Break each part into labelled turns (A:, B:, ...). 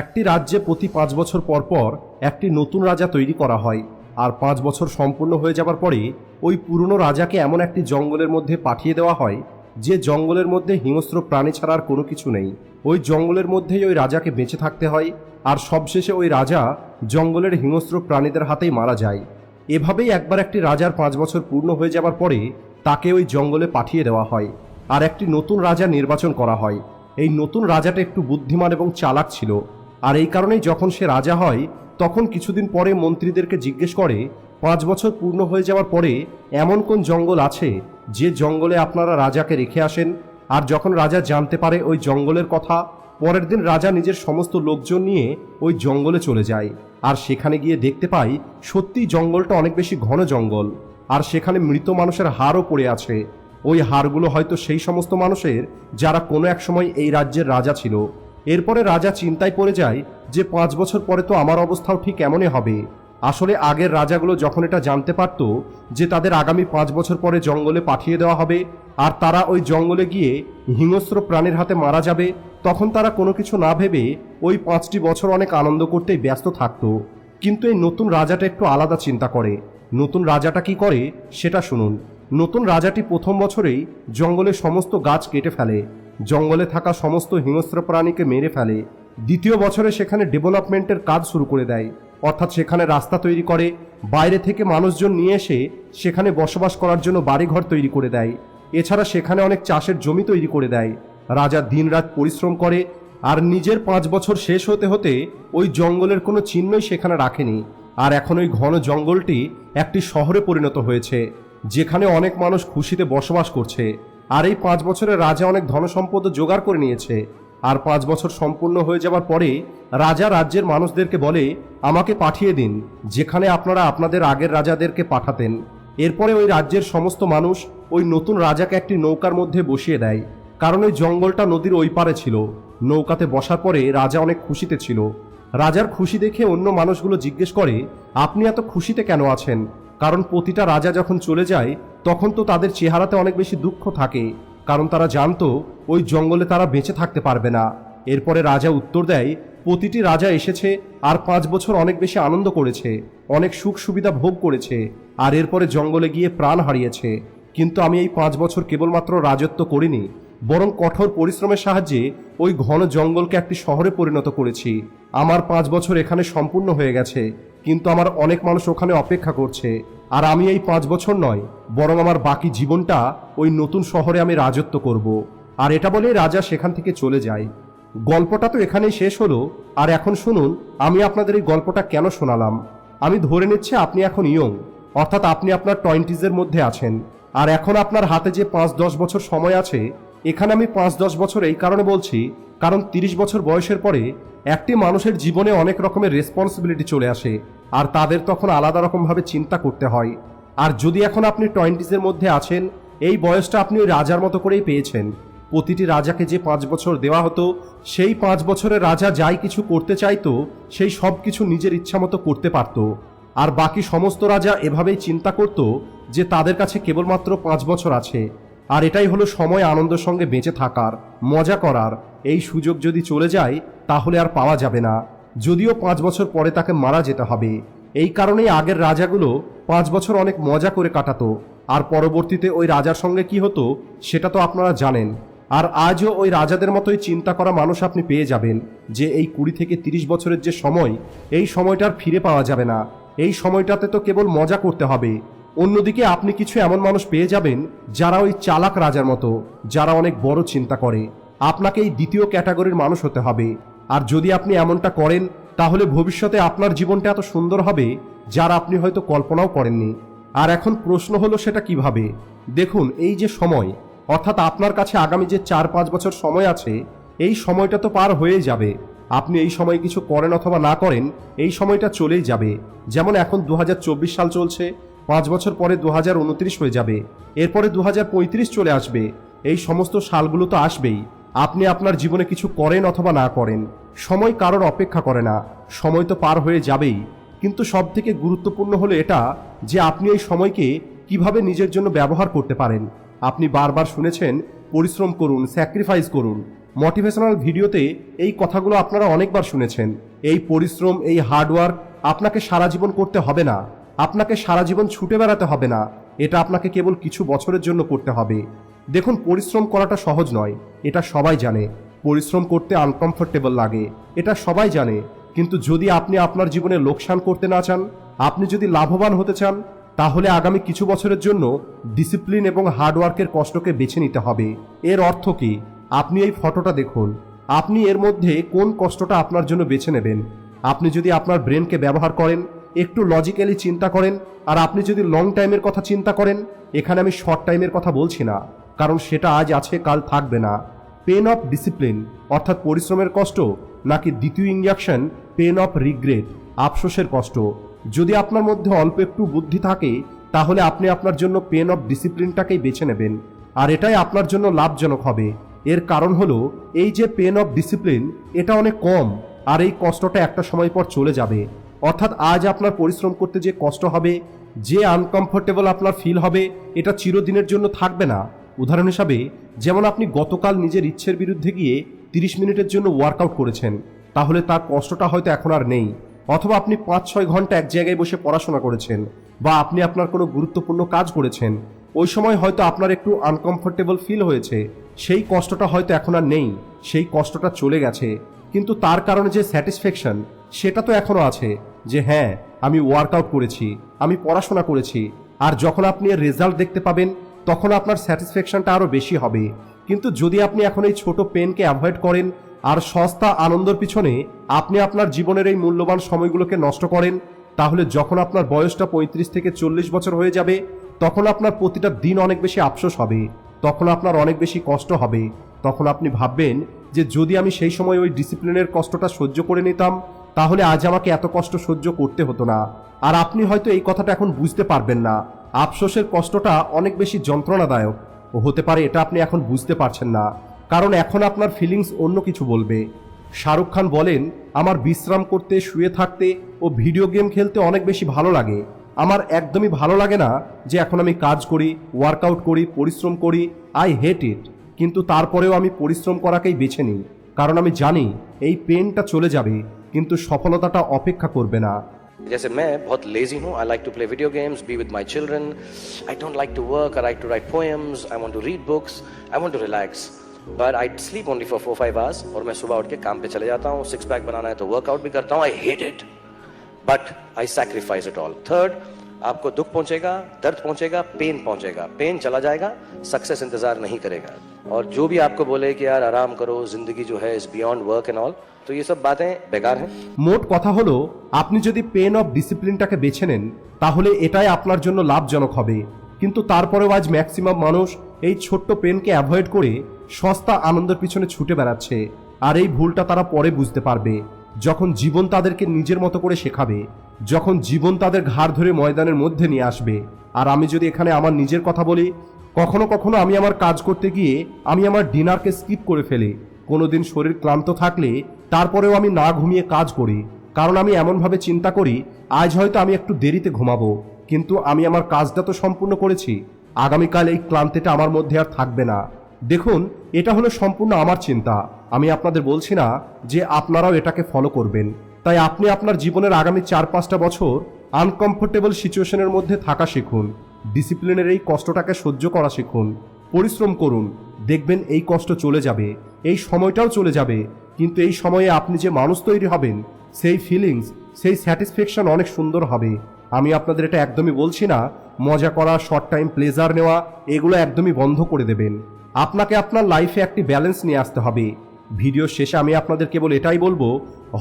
A: একটি রাজ্যে প্রতি পাঁচ বছর পর পর একটি নতুন রাজা তৈরি করা হয়, আর পাঁচ বছর সম্পূর্ণ হয়ে যাবার পরে ওই পুরনো রাজাকে এমন একটি জঙ্গলের মধ্যে পাঠিয়ে দেওয়া হয়, যে জঙ্গলের মধ্যে হিংস্র প্রাণী ছাড়া আর কোনো কিছু নেই। ওই জঙ্গলের মধ্যেই ওই রাজাকে বেঁচে থাকতে হয়, আর সবশেষে ওই রাজা জঙ্গলের হিংস্র প্রাণীদের হাতেই মারা যায়। এভাবেই একবার একটি রাজার পাঁচ বছর পূর্ণ হয়ে যাবার পরে তাকে ওই জঙ্গলে পাঠিয়ে দেওয়া হয়, আর একটি নতুন রাজা নির্বাচন করা হয়। এই নতুন রাজাটা একটু বুদ্ধিমান এবং চালাক ছিল আর এই কারণেই যখন সে রাজা হয়, তখন কিছুদিন পরে মন্ত্রীদেরকে জিজ্ঞেস করে, পাঁচ বছর পূর্ণ হয়ে যাওয়ার পরে এমন কোন জঙ্গল আছে যে জঙ্গলে আপনারা রাজাকে রেখে আসেন? আর যখন রাজা জানতে পারে ওই জঙ্গলের কথা, পরের দিন রাজা নিজের সমস্ত লোকজন নিয়ে ওই জঙ্গলে চলে যায়। আর সেখানে গিয়ে দেখতে পাই, সত্যি জঙ্গলটা অনেক বেশি ঘন জঙ্গল। আর সেখানে মৃত মানুষের হাড়ও পড়ে আছে। ওই হাড়গুলো হয়তো সেই সমস্ত মানুষের, যারা কোনো এক সময় এই রাজ্যের রাজা ছিল। এরপরে রাজা চিন্তায় পড়ে যায় যে পাঁচ বছর পরে তো আমার অবস্থাও ঠিক এমনই হবে। আসলে আগের রাজাগুলো যখন এটা জানতে পারত যে তাদের আগামী পাঁচ বছর পরে জঙ্গলে পাঠিয়ে দেওয়া হবে, আর তারা ওই জঙ্গলে গিয়ে হিংস্র প্রাণীর হাতে মারা যাবে, তখন তারা কোনো কিছু না ভেবে ওই পাঁচটি বছর অনেক আনন্দ করতেই ব্যস্ত থাকতো। কিন্তু এই নতুন রাজাটা একটু আলাদা চিন্তা করে। নতুন রাজাটা কি করে, সেটা শুনুন। নতুন রাজাটি প্রথম বছরেই জঙ্গলের সমস্ত গাছ কেটে ফেলে। জঙ্গলে থাকা সমস্ত হিংস্র প্রাণীকে মেরে ফেলে। দ্বিতীয় বছরে সেখানে ডেভেলপমেন্টের কাজ শুরু করে দেয়। অর্থাৎ সেখানে রাস্তা তৈরি করে, বাইরে থেকে মানুষজন নিয়ে এসে সেখানে বসবাস করার জন্য বাড়িঘর তৈরি করে দেয়। এছাড়া সেখানে অনেক চাষের জমি তৈরি করে দেয়। রাজা দিনরাত পরিশ্রম করে, আর নিজের পাঁচ বছর শেষ হতে হতে ওই জঙ্গলের কোনো চিহ্নই সেখানে রাখেনি। আর এখন ওই ঘন জঙ্গলটি একটি শহরে পরিণত হয়েছে, যেখানে অনেক মানুষ খুশিতে বসবাস করছে। আর এই পাঁচ বছরে রাজা অনেক ধনসম্পদ জোগাড় করে নিয়েছে। আর পাঁচ বছর সম্পূর্ণ হয়ে যাবার পরে রাজা রাজ্যের মানুষদেরকে বলে, আমাকে পাঠিয়ে দিন, যেখানে আপনারা আপনাদের আগের রাজাদেরকে পাঠাতেন। এরপরে ওই রাজ্যের সমস্ত মানুষ ওই নতুন রাজাকে একটি নৌকার মধ্যে বসিয়ে দেয়। কারণ ওই জঙ্গলটা নদীর ওই পারে ছিল। নৌকাতে বসার পরে রাজা অনেক খুশিতে ছিল। রাজার খুশি দেখে অন্য মানুষগুলো জিজ্ঞেস করে, আপনি এত খুশিতে কেন আছেন? কারণ প্রতিটা রাজা যখন চলে যায় তখন তো তাদের চেহারাতে অনেক বেশি দুঃখ থাকে, কারণ তারা জানতো ওই জঙ্গলে তারা বেঁচে থাকতে পারবে না। এরপরে রাজা উত্তর দেয়, প্রতিটি রাজা এসেছে আর পাঁচ বছর অনেক বেশি আনন্দ করেছে, অনেক সুখ সুবিধা ভোগ করেছে, আর এরপরে জঙ্গলে গিয়ে প্রাণ হারিয়েছে। কিন্তু আমি এই পাঁচ বছর কেবলমাত্র রাজত্ব করিনি, বরং কঠোর পরিশ্রমের সাহায্যে ওই ঘন জঙ্গলকে একটি শহরে পরিণত করেছি। আমার পাঁচ বছর এখানে সম্পূর্ণ হয়ে গেছে, কিন্তু আমার অনেক মানুষ ওখানে অপেক্ষা করছে। আর আমি এই পাঁচ বছর নয়, বরং আমার বাকি জীবনটা ওই নতুন শহরে আমি রাজত্ব করব। আর এটা বলে রাজা সেখান থেকে চলে যায়। গল্পটা তো এখানেই শেষ হলো, আর এখন শুনুন, আমি আপনাদের এই গল্পটা কেন শোনালাম? আমি ধরে নিচ্ছি আপনি এখন ইয়ং, অর্থাৎ আপনি আপনার টোয়েন্টিজের মধ্যে আছেন। আর এখন আপনার হাতে যে পাঁচ দশ বছর সময় আছে, এখানে আমি পাঁচ দশ বছর এই কারণে বলছি কারণ তিরিশ বছর বয়সের পরে একটি মানুষের জীবনে অনেক রকমের রেসপন্সিবিলিটি চলে আসে, আর তাদের তখন আলাদা রকমভাবে চিন্তা করতে হয়। আর যদি এখন আপনি টোয়েন্টিজের মধ্যে আছেন, এই বয়সটা আপনি ওই রাজার মতো করেই পেয়েছেন। প্রতিটি রাজাকে যে পাঁচ বছর দেওয়া হতো, সেই পাঁচ বছরে রাজা যাই কিছু করতে চাইতো, সেই সব কিছু নিজের ইচ্ছামতো করতে পারত। আর বাকি সমস্ত রাজা এভাবেই চিন্তা করত যে তাদের কাছে কেবলমাত্র পাঁচ বছর আছে। আর এটাই হলো সময় আনন্দের সঙ্গে বেঁচে থাকার, মজা করার। এই সুযোগ যদি চলে যায়, তাহলে আর পাওয়া যাবে না। যদিও পাঁচ বছর পরে তাকে মারা যেতে হবে। এই কারণেই আগের রাজাগুলো পাঁচ বছর অনেক মজা করে কাটাতো। আর পরবর্তীতে ওই রাজার সঙ্গে কি হতো, সেটা তো আপনারা জানেন। আর আজও ওই রাজাদের মতোই চিন্তা করা মানুষ আপনি পেয়ে যাবেন, যে এই কুড়ি থেকে তিরিশ বছরের যে সময়, এই সময়টার ফিরে পাওয়া যাবে না। এই সময়টাতে তো কেবল মজা করতে হবে। অন্যদিকে আপনি কিছু এমন মানুষ পেয়ে যাবেন যারা ওই চালাক রাজার মতো, যারা অনেক বড় চিন্তা করে। আপনাকে এই দ্বিতীয় ক্যাটাগরির মানুষ হতে হবে। আর যদি আপনি এমনটা করেন, তাহলে ভবিষ্যতে আপনার জীবনটা এত সুন্দর হবে, যার আপনি হয়তো কল্পনাও করেননি। আর এখন প্রশ্ন হলো সেটা কীভাবে? দেখুন, এই যে সময়, অর্থাৎ আপনার কাছে আগামী যে চার পাঁচ বছর সময় আছে, এই সময়টা তো পার হয়েই যাবে। আপনি এই সময় কিছু করেন অথবা না করেন, এই সময়টা চলেই যাবে। যেমন এখন দু হাজার চব্বিশ সাল চলছে পাঁচ বছর পরে দু হাজার উনত্রিশ হয়ে যাবে। এরপরে দু হাজার পঁয়ত্রিশ চলে আসবে। এই সমস্ত সালগুলো তো আসবেই। আপনি আপনার জীবনে কিছু করেন অথবা না করেন। সময় কারোর অপেক্ষা করে না। সময় তো পার হয়ে যাবেই। কিন্তু সব থেকে গুরুত্বপূর্ণ হলো এটা যে আপনি এই সময়কে কীভাবে নিজের জন্য ব্যবহার করতে পারেন। আপনি বারবার শুনেছেন, পরিশ্রম করুন স্যাক্রিফাইস করুন। মোটিভেশনাল ভিডিওতে এই কথাগুলো আপনারা অনেকবার শুনেছেন। এই পরিশ্রম, এই হার্ডওয়ার্ক আপনাকে সারা জীবন করতে হবে না। আপনাকে সারা জীবন ছুটে বেড়াতে হবে না। এটা আপনাকে কেবল কিছু বছরের জন্য করতে হবে। দেখুন, পরিশ্রম করাটা সহজ নয়। এটা সবাই জানে। পরিশ্রম করতে আনকমফোর্টেবল লাগে। এটা সবাই জানে। কিন্তু যদি আপনি আপনার জীবনে লোকসান করতে না চান, আপনি যদি লাভবান হতে চান, তাহলে আগামী কিছু বছরের জন্য ডিসিপ্লিন এবং হার্ডওয়ার্কের কষ্টকে বেছে নিতে হবে। এর অর্থ কি? আপনি এই ফটোটা দেখুন। আপনি এর মধ্যে কোন কষ্টটা আপনার জন্য বেছে নেবেন? আপনি যদি আপনার ব্রেনকে ব্যবহার করেন একটু লজিক্যালি চিন্তা করেন, আর আপনি যদি লং টাইমের কথা চিন্তা করেন, এখানে আমি শর্ট টাইমের কথা বলছি না, কারণ সেটা আজ আছে, কাল থাকবে না। পেন অফ ডিসিপ্লিন অর্থাৎ পরিশ্রমের কষ্ট, নাকি দ্বিতীয় ইঞ্জেকশন পেন অফ রিগ্রেট আফসোসের কষ্ট। যদি আপনার মধ্যে অল্প একটু বুদ্ধি থাকে, তাহলে আপনি আপনার জন্য পেন অফ ডিসিপ্লিনটাকেই বেছে নেবেন, আর এটাই আপনার জন্য লাভজনক হবে। এর কারণ হলো, এই যে পেন অফ ডিসিপ্লিন এটা অনেক কম, আর এই কষ্টটা একটা সময় পর চলে যাবে। অর্থাৎ আজ আপনার পরিশ্রম করতে যে কষ্ট হবে, যে আনকমফোর্টেবল আপনার ফিল হবে, এটা চিরদিনের জন্য থাকবে না। উদাহরণ হিসাবে, যেমন আপনি গতকাল নিজের ইচ্ছের বিরুদ্ধে গিয়ে তিরিশ মিনিটের জন্য ওয়ার্কআউট করেছেন, তাহলে তার কষ্টটা হয়তো এখন আর নেই। অথবা আপনি পাঁচ ছয় ঘণ্টা এক জায়গায় বসে পড়াশোনা করেছেন, বা আপনি আপনার কোনো গুরুত্বপূর্ণ কাজ করেছেন, ওই সময় হয়তো আপনার একটু আনকমফোর্টেবল ফিল হয়েছে, সেই কষ্টটা হয়তো এখন আর নেই, সেই কষ্টটা চলে গেছে, কিন্তু তার কারণে যে স্যাটিসফ্যাকশন সেটা তো এখনও আছে। যে হ্যাঁ আমি ওয়ার্কআউট করেছি, আমি পড়াশোনা করেছি, আর যখন আপনি এর রেজাল্ট দেখতে পাবেন, তখন আপনার স্যাটিসফ্যাকশনটা আরও বেশি হবে। কিন্তু যদি আপনি এখন এই ছোট পেনকে অ্যাভয়েড করেন, আর সস্তা আনন্দর পিছনে আপনি আপনার জীবনের এই মূল্যবান সময়গুলোকে নষ্ট করেন, তাহলে যখন আপনার বয়সটা পঁয়ত্রিশ থেকে চল্লিশ বছর হয়ে যাবে, তখন আপনার প্রতিটা দিন অনেক বেশি আফসোস হবে, তখন আপনার অনেক বেশি কষ্ট হবে। তখন আপনি ভাববেন যে যদি আমি সেই সময় ওই ডিসিপ্লিনের কষ্টটা সহ্য করে নিতাম তাহলে আজ আমাকে এত কষ্ট সহ্য করতে হতো না। আর আপনি হয়তো এই কথাটা এখন বুঝতে পারবেন না। আফসোসের কষ্টটা অনেক বেশি যন্ত্রণাদায়ক। ও হতে পারে এটা আপনি এখন বুঝতে পারছেন না। কারণ এখন আপনার ফিলিংস অন্য কিছু বলবে। শাহরুখ খান বলেন, আমার বিশ্রাম করতে, শুয়ে থাকতে ও ভিডিও গেম খেলতে অনেক বেশি ভালো লাগে। আমার একদমই ভালো লাগে না যে এখন আমি কাজ করি ওয়ার্কআউট করি, পরিশ্রম করি আই হেট ইট কিন্তু তারপরেও আমি পরিশ্রম করাকেই বেছে নিই। কারণ আমি জানি এই পেনটা চলে যাবে। কিন্তু সফলতাটা অপেক্ষা করবে না
B: जैसे मैं बहुत लेजी हूँ I like to play video games be with my children I don't like to work I like to write poems I want to read books I want to relax but I sleep only for four five hours और मैं सुबह उठ के काम पे चले जाता हूँ सिक्स पैक बनाना है तो वर्कआउट भी करता हूँ I hate it but I sacrifice it all third आपको दुख पहुंचेगा दर्द पहुंचेगा पेन पहुंचेगा पेन चला जाएगा सक्सेस इंतजार नहीं करेगा और जो भी आपको बोले कि यार आराम करो जिंदगी जो है is beyond work and all तो ये सब बातें बेकार हैं
A: মোট কথা হলো আপনি যদি পেন অফ ডিসিপ্লিনটাকে বেছে নেন তাহলে এটাই আপনার জন্য লাভজনক হবে কিন্তু তারপরেও আজ ম্যাক্সিমাম মানুষ এই ছোট্ট পেনকে অ্যাভয়েড করে সস্তা আনন্দের পিছনে ছুটে বেড়াচ্ছে আর এই ভুলটা তারা পরে বুঝতে পারবে যখন জীবন তাদেরকে নিজের মতো করে শেখাবে যখন জীবন তাদের ঘাড় ধরে ময়দানের মধ্যে নিয়ে আসবে আর আমি যদি এখানে আমার নিজের কথা বলি কখনো কখনো আমি আমার কাজ করতে গিয়ে আমি আমার ডিনারকে স্কিপ করে ফেলি কোনোদিন শরীর ক্লান্ত থাকলে তারপরেও আমি না ঘুমিয়ে কাজ করি, কারণ আমি এমনভাবে চিন্তা করি, আজ হয়তো আমি একটু দেরিতে ঘুমাবো, কিন্তু আমি আমার কাজটা তো সম্পূর্ণ করেছি। আগামীকাল এই ক্লান্তিটা আমার মধ্যে আর থাকবে না। দেখুন, এটা হলো সম্পূর্ণ আমার চিন্তা। আমি আপনাদের বলছি না যে আপনারাও এটাকে ফলো করবেন। তাই আপনি আপনার জীবনের আগামী চার পাঁচটা বছর আনকমফোর্টেবল সিচুয়েশনের মধ্যে থাকা শিখুন। ডিসিপ্লিনের এই কষ্টটাকে সহ্য করা শিখুন। পরিশ্রম করুন। দেখবেন এই কষ্ট চলে যাবে। এই সময়টাও চলে যাবে। কিন্তু এই সময়ে আপনি যে মানুষ তৈরি হবেন, সেই ফিলিংস সেই স্যাটিসফ্যাকশন অনেক সুন্দর হবে। আমি আপনাদের এটা একদমই বলছি না, মজা করা শর্ট টাইম প্লেজার নেওয়া, এগুলো একদমই বন্ধ করে দেবেন। আপনাকে আপনার লাইফে একটি ব্যালেন্স নিয়ে আসতে হবে। ভিডিও শেষে আমি আপনাদের কেবল এটাই বলব,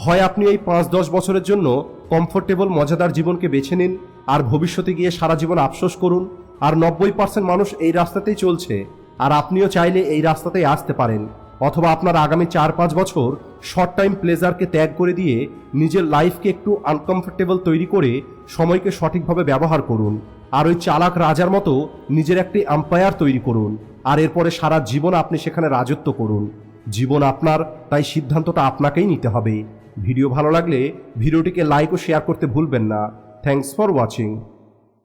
A: হয় আপনি এই পাঁচ দশ বছরের জন্য কমফোর্টেবল মজাদার জীবনকে বেছে নিন, আর ভবিষ্যতে গিয়ে সারা জীবন আফসোস করুন, আর নব্বই পার্সেন্ট মানুষ এই রাস্তাতেই চলছে, আর আপনিও চাইলে এই রাস্তাতেই আসতে পারেন। অথবা আপনার আগামী চার পাঁচ বছর শর্ট টাইম প্লেজারকে ত্যাগ করে দিয়ে নিজের লাইফকে একটু আনকমফোর্টেবল তৈরি করে সময়কে সঠিকভাবে ব্যবহার করুন। আর ওই চালাক রাজার মতো নিজের একটি আম্পায়ার তৈরি করুন। আর এরপরে সারা জীবন আপনি সেখানে রাজত্ব করুন। জীবন আপনার, তাই সিদ্ধান্তটা আপনাকেই নিতে হবে। ভিডিও ভালো লাগলে ভিডিওটিকে লাইক ও শেয়ার করতে ভুলবেন না। Thanks for watching